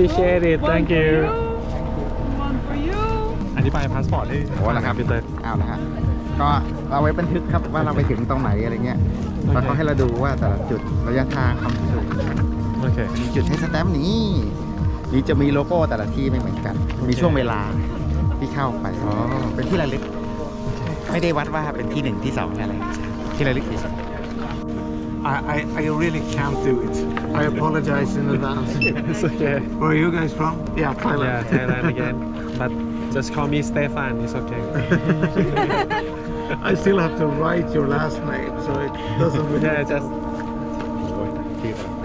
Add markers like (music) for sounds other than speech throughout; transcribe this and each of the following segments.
appreciate it thank you One for you. อธิบายพาสปอร์ตให้โอ้แล้วครับพี่เต้ยเอาละฮะก็เราไว้บันทึกครับว่าเราไปถึงตรงไหนอะไรเงี้ยโอเคแล้วก็ให้เราดูว่าแต่ละจุดระยะทางความสูงโอเคมีจุดให้สแตมป์นี้หรือจะมีโลโก้แต่ละที่ไม่เหมือนกัน มีช่วงเวลาที่เข้าไปอ๋อเป็นที่ระลึก ไม่ได้วัดว่าเป็นที่หนึ่งที่สองอะไรที่ระลึกเฉย I, I, really can't do it. I apologize in advance. (laughs) it's okay. Where are you guys from? Yeah, Thailand. Yeah, Thailand again. But just call me Stefan, it's okay. (laughs) I still have to write your last name, so it doesn't really Yeah, just. Oh,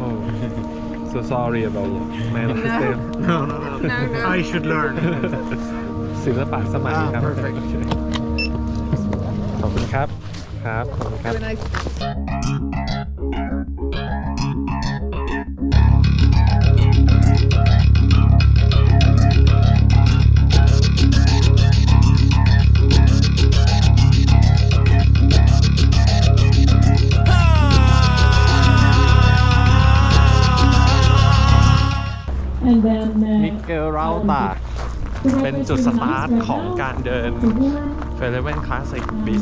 oh. so sorry about my last no. name. No, no, no. no, no. I should learn. (laughs) Ah, perfect. ขอบคุณครับ ครับ ลราตาเป็นจุดสตาร์ทของการเดินเฟรเวนคลาสสิกปี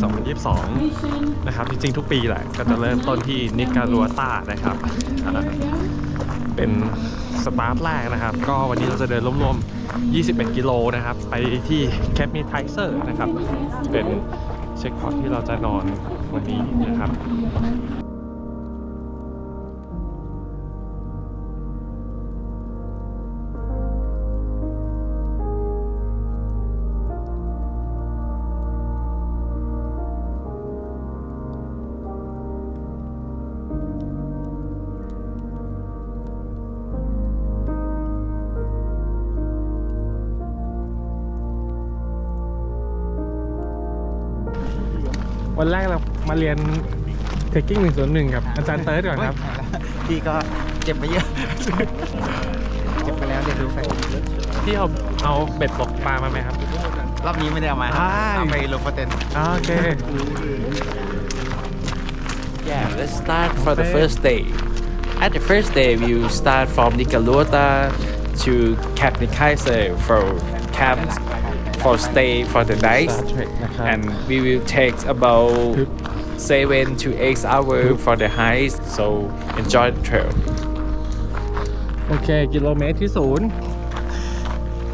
2022 นะครับ จริงๆ ทุกปีแหละ ก็จะเริ่มต้นที่นิการัวตานะครับเป็นสตาร์ทแรกนะครับ ก็วันนี้เราจะเดินร่วมๆ 21 กิโลนะครับ ไปที่แคปมีไทเซอร์นะครับ เป็นเช็คพอยท์ที่เราจะนอนวันนี้นะครับ วันแรกเรามาเรียนเทคกิ้ง101กับอาจารย์เติร์ดก่อนครับ พี่ก็เจ็บไปเยอะ เจ็บไปแล้วเรียนรู้ไปที่เอาเอาเบ็ดตกปลามาไหมครับ รอบนี้ไม่ได้เอามาใช่เอาไปลงโปรเตนอ่าโอเค Yeah, let's start for the first day. At the first day, we will start from Nicaluota to Cap Kaiser for camp for stay for the night, Star Trek นะครับ and we will take about seven to eight hours for the hike. So enjoy the trail. โอเค กิโลเมตรที่ศูนย์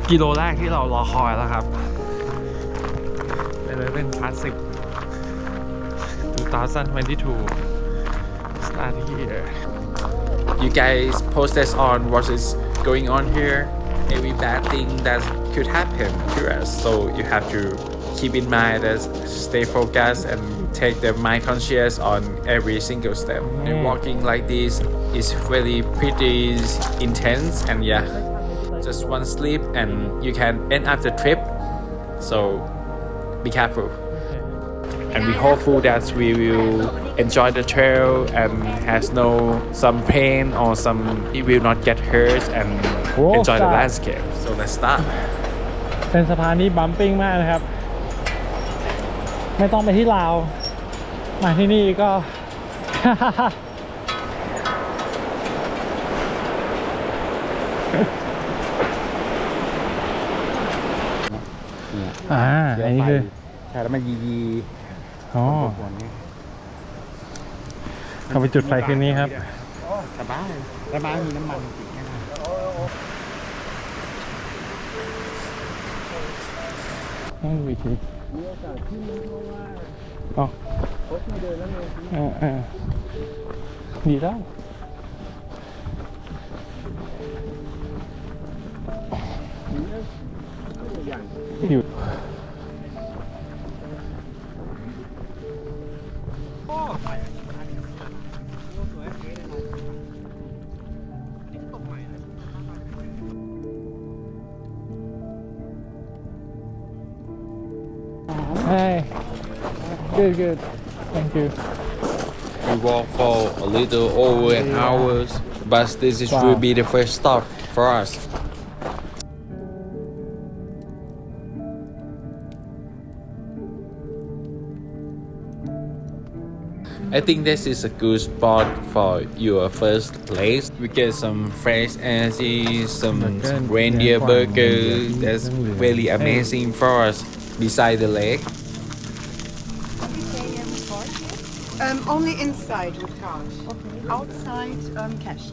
กิโลแรกที่เรารอคอยแล้วครับไปเลยเป็นคลาสสิก2022 start here You guys post us on what is going on here, every bad thing that could happen to us. So you have to keep in mind that stay focused and take the mind conscious on every single step. And hmm. walking like this is really pretty intense and yeah, just one sleep and you can end up the trip. So be careful. And we hopeful that we will enjoy the trail and has no some pain or some we will not get hurt and enjoy the landscape. So let's start. เป็นสะพานที่บัมปิ้งมากนะครับ ไม่ต้องไปที่ลาว มาที่นี่ก็ อ่า อันนี้คือ ใช่แล้วมันยียีอ๋อหัวนี่เข้าไปจุดไฟคืนนี้ครับสบายสบายมีน้ำมัน นั่งดูอีกทีอาออเดินแล้วไงเออเออดีแล้วอยู่ Good, good. Thank you. We walk for a little over an hour, but this is Wow. will be the first stop for us. I think this is a good spot for your first place. We get some fresh energy, some reindeer burgers. That's really amazing for us beside the lake. Um, only inside with card. Outside, um, cash.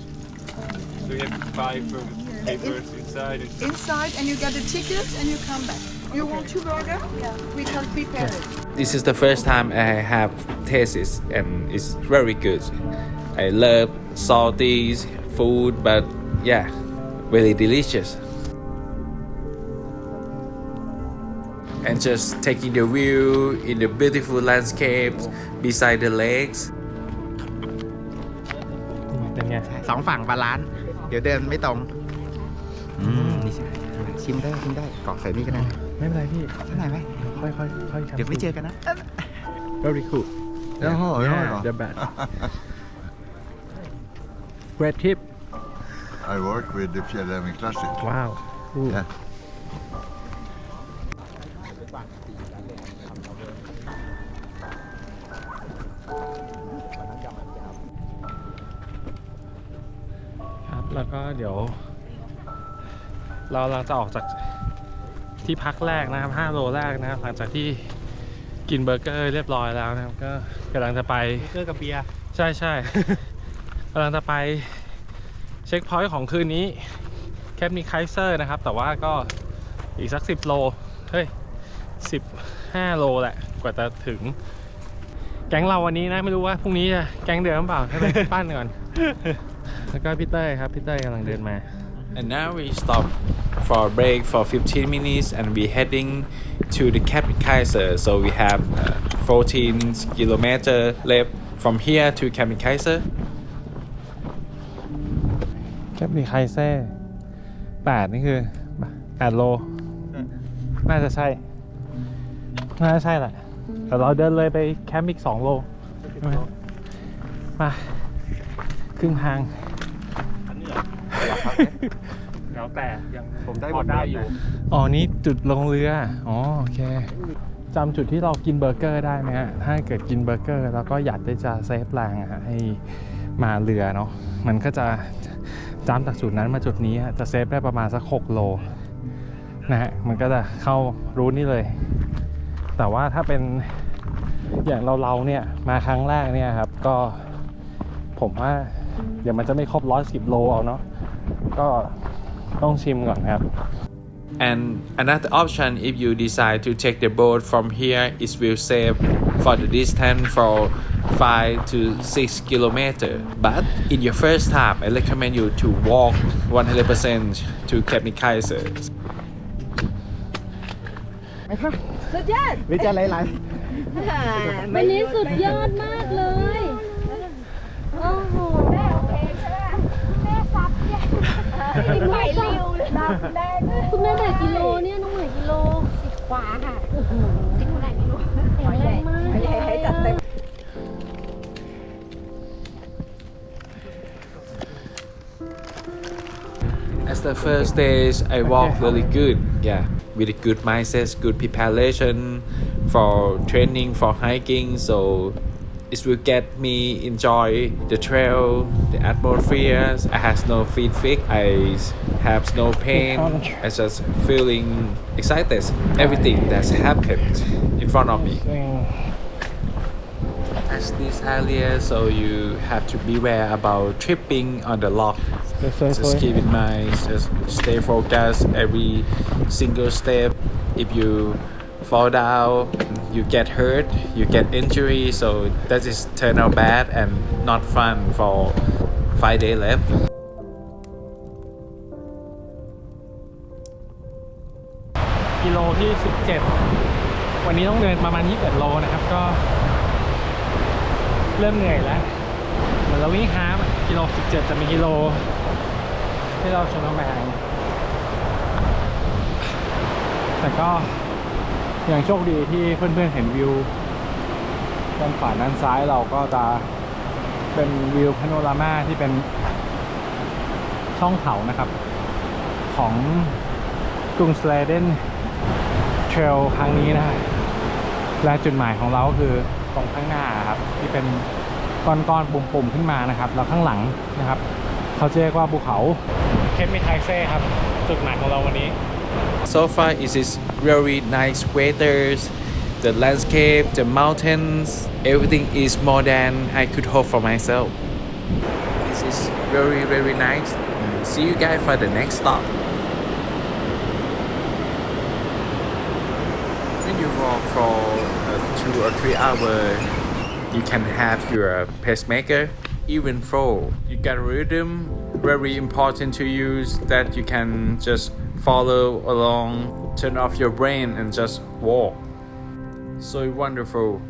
So you have to buy from papers inside and Inside, and you get a ticket, and you come back. You want two burger? Yeah. We can prepare it. This is the first time I have tasted and it's very good. I love salty food, but yeah, really delicious. And just taking the view in the beautiful landscape beside the lakes. เป็นไงสองฝั่งบาลานซ์เดี๋ยวเดินไม่ตรงอืมนี่ใช่ชิมได้ชิมได้กรอกใส่นี่ก็ได้นะไม่เป็นไรพี่เท่าไหร่ไหมค่อยค่อยค่อยเดี๋ยวไม่เจอกันนะ very cool Jaha, ja, yeah ja. the bad great tip I work with the Fjällräven Classic. wow Ooh. Yeah. แล้วก็เดี๋ยว เราเราจะออกจากที่พักแรกนะครับ 5 โลแรกนะครับ หลังจากที่กินเบอร์เกอร์เรียบร้อยแล้วนะครับ ก็กำลังจะไปเจอกับเบียร์ใช่ใช่ กำลังจะไปเช็คพอยต์ของคืนนี้ แคปมีไคเซอร์นะครับ แต่ว่าก็อีกสัก 10 โล เฮ้ย 15 โลแหละ กว่าจะถึง แก๊งเราวันนี้นะ ไม่รู้ว่าพรุ่งนี้จะแก๊งเดิมหรือเปล่าให้ไปปั้นก่อน แล้วก็พี่เต้ยครับพี่เต้ยกำลังเดินมา And now we stop for a break for 15 minutes and we heading to the Cap Kaiser. So we have uh, 14 kilometer left from here to Cap Kaiser. แคปมีไคเซ่แปดนี่คือแปดโล น่าจะใช่ น่าจะใช่แหละแต่เราเดินเลยไปแคมป์อีกสองโล มา ครึ่งทาง แล้วแต่ยังผมได้พอได้อยู่ อ๋อนี่จุดลงเรือ อ๋อโอเคจำจุดที่เรากินเบอร์เกอร์ได้ไหมฮะ ถ้าเกิดกินเบอร์เกอร์ แล้วก็อยากจะเซฟแรงอะฮะให้มาเรือเนาะ มันก็จะจำจากจุดนั้นมาจุดนี้ฮะ จะเซฟได้ประมาณสัก 6 โลนะฮะ มันก็จะเข้ารูทนี้เลย แต่ว่าถ้าเป็นอย่างเราเราเนี่ยมาครั้งแรกเนี่ยครับ ก็ผมว่าเดี๋ยวมันจะไม่ครบร้อยสิบโลเอาเนาะ ก็ต้องชิมก่อนครับ And another option if you decide to take the boat from here is will save for the distance for 5 to 6 kilometer. But in your first time, I recommend you to walk 100% to Cap Kaiser. สุดยอด หรือจะไหล วันนี้สุดยอดมากเลย (laughs) (laughs) ไหลเร็วเลยคุณแม่แบกกิโลเนี่ยน้องไหนกิโลสิบกว่าค่ะสิบเท่าไหร่ไม่รู้แข็งแรงมากเลยอะ As the first days, I walk really good. Yeah, with a good mindset, good preparation for training for hiking. So it will get me enjoy the trail, the atmosphere. I has no feet fix. I have no pain. I just feeling excited. Everything that's happened in front of me. As this area, so you have to beware about tripping on the log. Just keep in mind, just stay focused every single step. If you fall down, you get hurt, you get injury, so that is turn out bad and not fun for five day left. กิโลที่ 17 วันนี้ต้องเดินประมาณ 21 โลนะครับ ก็ เริ่มเหนื่อยแล้ว เหมือนเราวิ่งฮาล์ฟกิโล 17 จะมีกิโล ที่เราชนกำแพงแต่ก็ ยังโชคดีที่เพื่อนๆเห็นวิวด้านขวาด้านซ้ายเราก็จะเป็นวิวพาโนรามาที่เป็นช่องเขานะครับ ของกรุงสเลเดนเทรลครั้งนี้นะและจุดหมายของเราก็คือตรงข้างหน้าครับที่เป็นก้อนๆปุ่มๆขึ้นมานะครับแล้วข้างหลังนะครับ เขาจะเรียกว่าภูเขาเคปมิไทเซ่ครับจุดหมายของเราวันนี้ So far, it is very nice weathers. The landscape, the mountains, everything is more than I could hope for myself. This is very, very nice. See you guys for the next stop. When you walk for uh, two or three hours, you can have your pacemaker. Even though you got rhythm, very important to use that you can just follow along, turn off your brain and just walk. So wonderful.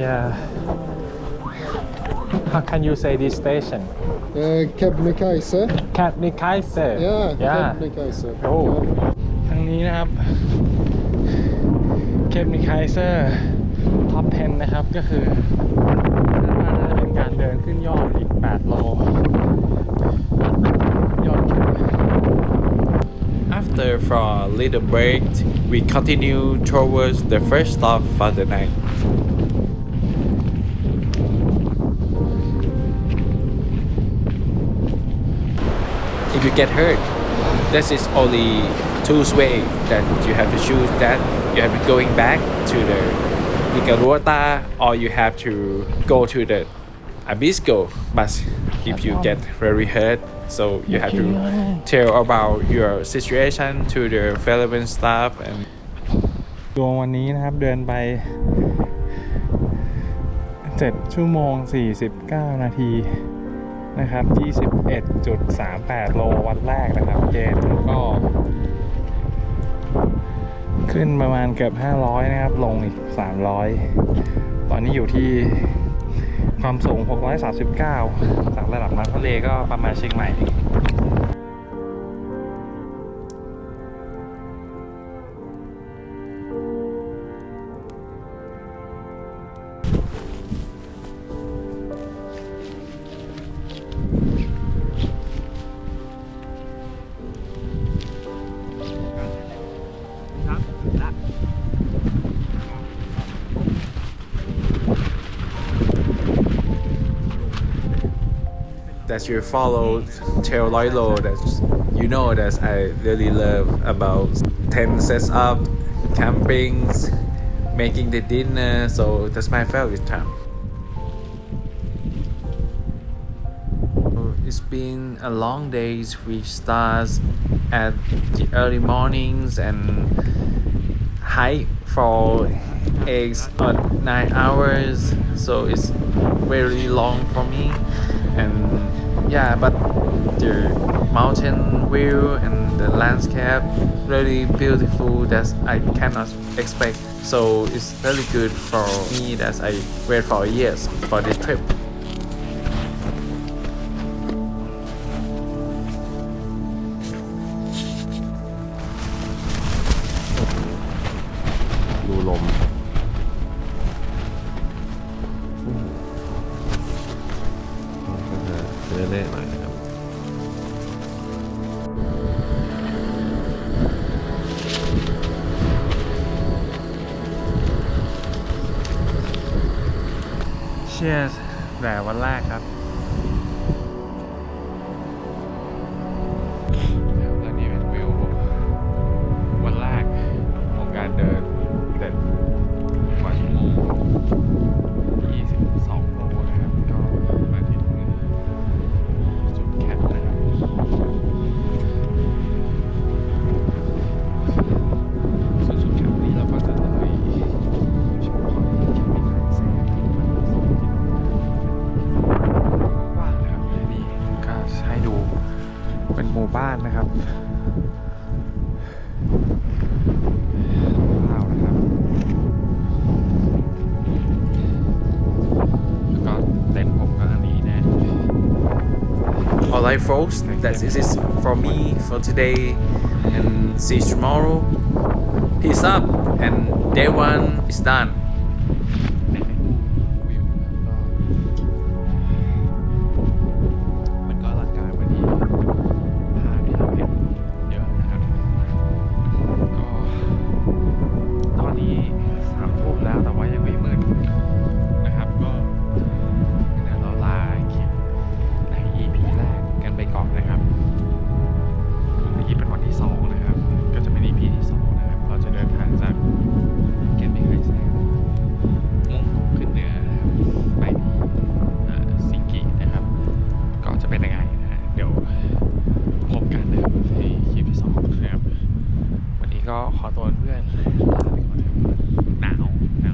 Yeah. How can you say this station? Uh, Kebnekaise. Kebnekaise. Yeah, Yeah. Kebnekaise. โอ้ทางนี้นะครับ เคปนิไคเซอร์ท็อป 10 นะครับ ก็คือน่าจะเป็นการเดินขึ้นยอดอีก 8 โล ยอดเขา After for a little break, we continue towards the first stop for the night. If you get hurt, this is only two ways that you have to choose that you have to going back to the Nicaragua or you have to go to the Abisko. But if you get very hurt, so you have to tell about your situation to the relevant staff and ดวงวันนี้นะครับเดินไป 7 ชั่วโมง 49 นาที นะครับ 21.38 โลวันแรกนะครับ เกณฑ์ก็ ขึ้นประมาณเกือบ 500 นะครับ ลงอีก 300 ตอนนี้อยู่ที่ความสูง 639 จากระดับน้ำทะเลก็ประมาณเชียงใหม่ that you follow Tell Loilo that you know that I really love about tent sets up, campings, making the dinner. So that's my favorite time. It's been a long day. We start at the early mornings and hike for eight or nine hours. So it's very long for me. And yeah, but the mountain view and the landscape really beautiful that I cannot expect. So it's really good for me that I wait for years for this trip. Alright, folks, that is it for me for today, and see you tomorrow. Peace up, and day one is done. now. now.